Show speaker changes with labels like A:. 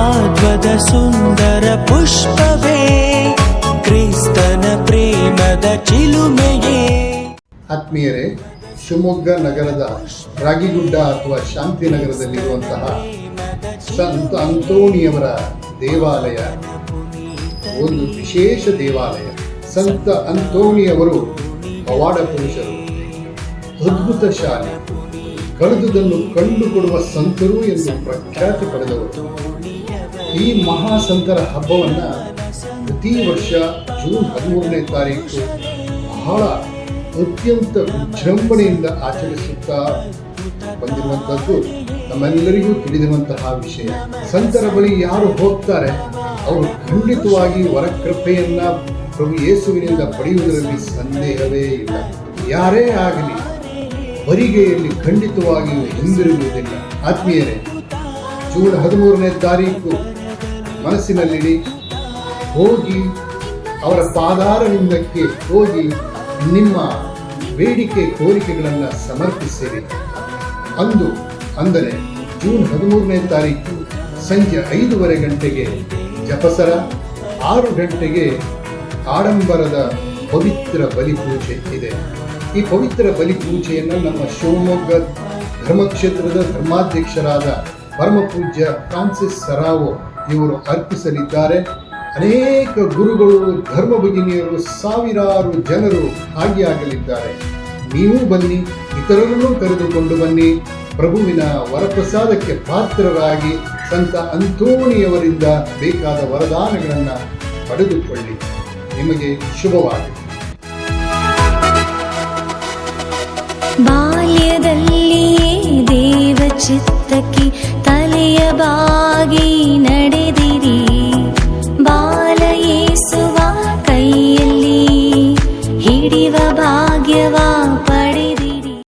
A: ಮಹಾದ್ವದ ಸುಂದರ ಪುಷ್ಪವೇ, ಕ್ರಿಸ್ತನ ಪ್ರೇಮದ ಚಿಲುಮೆಯೇ.
B: ಆತ್ಮೀಯರೇ, ಶಿವಮೊಗ್ಗ ನಗರದ ರಾಗಿಗುಡ್ಡ ಅಥವಾ ಶಾಂತಿನಗರದಲ್ಲಿರುವಂತಹ ಸಂತ ಅಂತೋಣಿಯವರ ದೇವಾಲಯ, ಒಂದು ವಿಶೇಷ ದೇವಾಲಯ. ಸಂತ ಅಂತೋಣಿಯವರು ಪವಾಡ ಪುರುಷರು, ಅದ್ಭುತ ಶಾಲೆ, ಕಳೆದುದನ್ನು ಕಂಡುಕೊಡುವ ಸಂತರು ಎಂದು ಪ್ರಖ್ಯಾತಿ ಪಡೆದವರು. ಈ ಮಹಾಸಂತರ ಹಬ್ಬವನ್ನ ಪ್ರತಿ ವರ್ಷ ಜೂನ್ ಹದಿಮೂರನೇ ತಾರೀಕು ಬಹಳ ಅತ್ಯಂತ ವಿಜೃಂಭಣೆಯಿಂದ ಆಚರಿಸುತ್ತಾ ಬಂದಿರುವಂತದ್ದು ನಮ್ಮೆಲ್ಲರಿಗೂ ತಿಳಿದಿರುವಂತಹ ವಿಷಯ. ಸಂತರ ಬಳಿ ಯಾರು ಹೋಗ್ತಾರೆ, ಅವರು ಖಂಡಿತವಾಗಿ ವರಕೃಪೆಯನ್ನ ಪ್ರಭು ಯೇಸುವಿನಿಂದ ಪಡೆಯುವುದರಲ್ಲಿ ಸಂದೇಹವೇ ಇಲ್ಲ. ಯಾರೇ ಆಗಲಿ, ಬರಿಗೆಯಲ್ಲಿ ಖಂಡಿತವಾಗಿಯೂ ಹಿಂದಿರುಗುವುದಿಲ್ಲ. ಆತ್ಮೀಯರೇ, ಜೂನ್ ಹದಿಮೂರನೇ ತಾರೀಕು ಮನಸ್ಸಿನಲ್ಲಿಡಿ ಹೋಗಿ ಅವರ ಪಾದಾರವಿಂದಕ್ಕೆ ಹೋಗಿ ನಿಮ್ಮ ಬೇಡಿಕೆ ಕೋರಿಕೆಗಳನ್ನು ಸಮರ್ಪಿಸಿರಿ. ಅಂದು, ಅಂದರೆ ಜೂನ್ ಹದಿಮೂರನೇ ತಾರೀಕು ಸಂಜೆ ಐದೂವರೆ ಗಂಟೆಗೆ ಜಪಸರ, ಆರು ಗಂಟೆಗೆ ಆಡಂಬರದ ಪವಿತ್ರ ಬಲಿಪೂಜೆ ಇದೆ. ಈ ಪವಿತ್ರ ಬಲಿಪೂಜೆಯನ್ನು ನಮ್ಮ ಶಿವಮೊಗ್ಗ ಧರ್ಮಕ್ಷೇತ್ರದ ಧರ್ಮಾಧ್ಯಕ್ಷರಾದ ಪರಮಪೂಜ್ಯ ಫ್ರಾನ್ಸಿಸ್ ಸರಾವೋ ಇವರು ಅರ್ಪಿಸಲಿದ್ದಾರೆ ಅನೇಕ ಗುರುಗಳು, ಧರ್ಮ ಭಗಿನಿಯರು ಸಾವಿರಾರು ಜನರು ಭಾಗಿಯಾಗಲಿದ್ದಾರೆ ನೀವು ಬನ್ನಿ, ಇತರರನ್ನು ಕರೆದುಕೊಂಡು ಬನ್ನಿ. ಪ್ರಭುವಿನ ವರಪ್ರಸಾದಕ್ಕೆ ಪಾತ್ರರಾಗಿ ಸಂತ ಅಂತೋಣಿಯವರಿಂದ ಬೇಕಾದ ವರದಾನಗಳನ್ನು ಪಡೆದುಕೊಳ್ಳಿ. ನಿಮಗೆ ಶುಭವಾಗಲಿ.
C: ಬಾಲ್ಯದಲ್ಲಿಯೇ ದೇವ ಚಿತ್ತಕ್ಕೆ ತಲೆಯ ಬಾಗಿ ನಡೆದಿರಿ. ಬಾಲಯೇಸುವ ಕೈಯಲ್ಲಿ ಹಿಡಿವ ಭಾಗ್ಯವ